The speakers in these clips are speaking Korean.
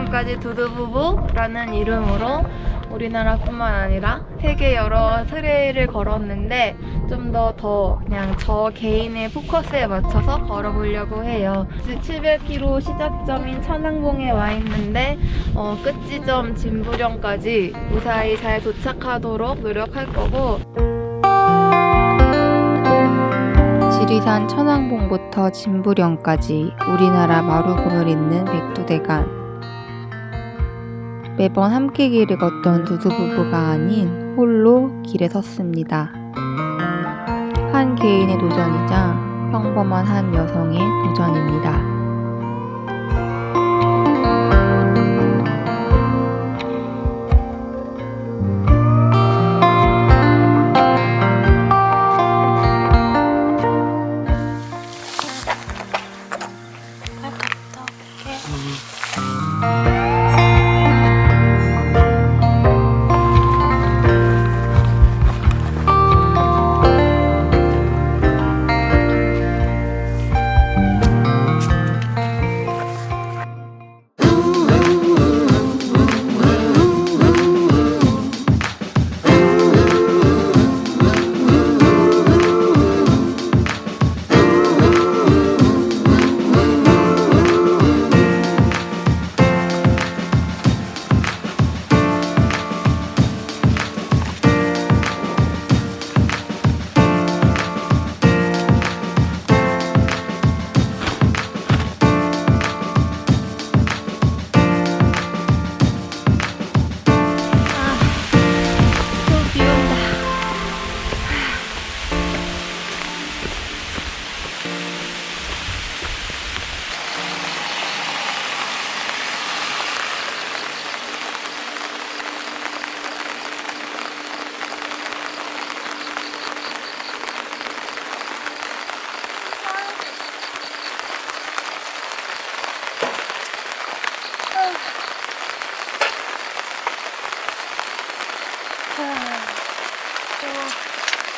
지금까지 두두부부라는 이름으로 우리나라뿐만 아니라 세계 여러 트레일을 걸었는데 좀더더 그냥 저 개인의 포커스에 맞춰서 걸어보려고 해요. 700km 시작점인 천왕봉에 와 있는데 어, 끝지점 진부령까지 무사히 잘 도착하도록 노력할 거고 지리산 천왕봉부터 진부령까지 우리나라 마루금을 잇는 백두대간 매번 함께 길을 걷던 두두 부부가 아닌 홀로 길에 섰습니다. 한 개인의 도전이자 평범한 한 여성의 도전입니다.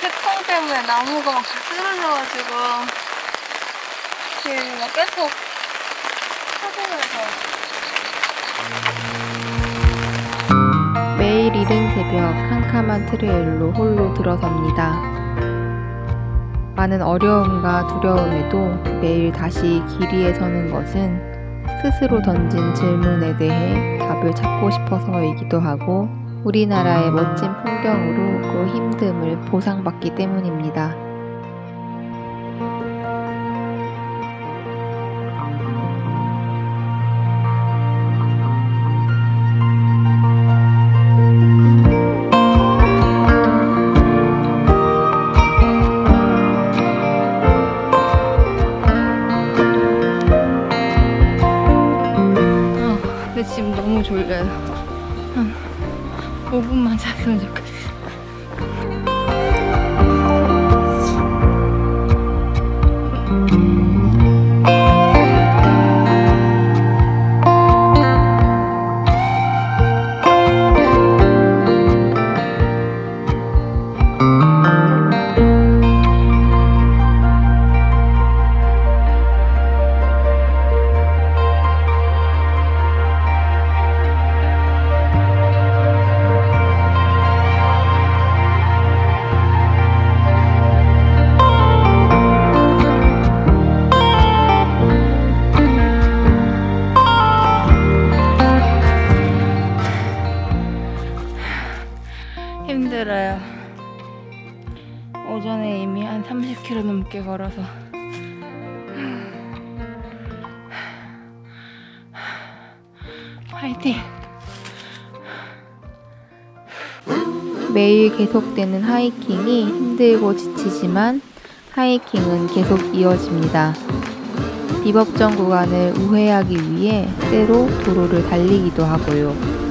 태풍 때문에 나무가 막 쓰러져가지고 지금 막 계속 타들면서 매일 이른 새벽 캄캄한 트레일로 홀로 들어섭니다. 많은 어려움과 두려움에도 매일 다시 길 위에 서는 것은 스스로 던진 질문에 대해 답을 찾고 싶어서이기도 하고 우리나라의 멋진 풍경으로 그 힘듦을 보상받기 때문입니다. 아, 지금 너무 졸려요. 한 5분만 잤으면 좋겠어. 30km 넘게 걸어서. 화이팅! 매일 계속되는 하이킹이 힘들고 지치지만 하이킹은 계속 이어집니다. 비법정 구간을 우회하기 위해 때로 도로를 달리기도 하고요.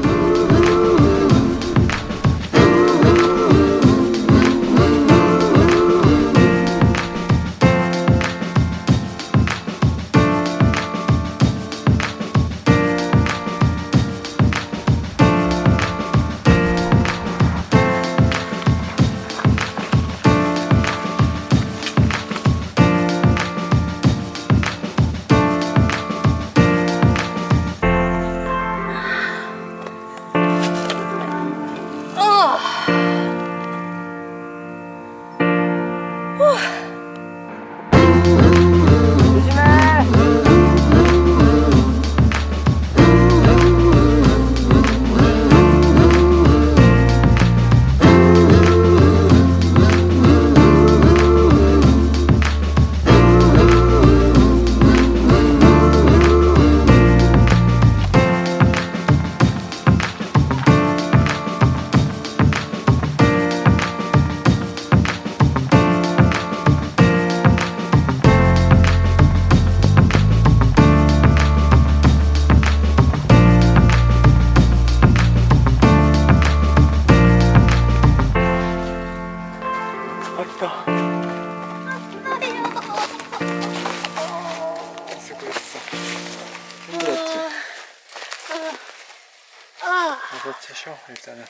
가서 쉬어, 일단은.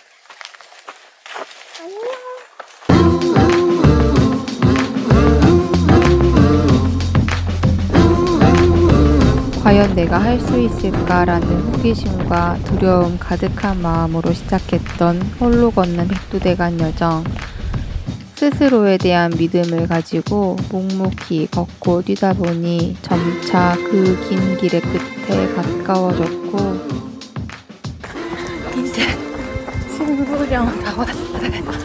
과연 내가 할 수 있을까라는 호기심과 두려움 가득한 마음으로 시작했던 홀로 걷는 백두대간 여정. 스스로에 대한 믿음을 가지고 묵묵히 걷고 뛰다 보니 점차 그 긴 길의 끝에 가까워졌고 친구랑 다 왔어요.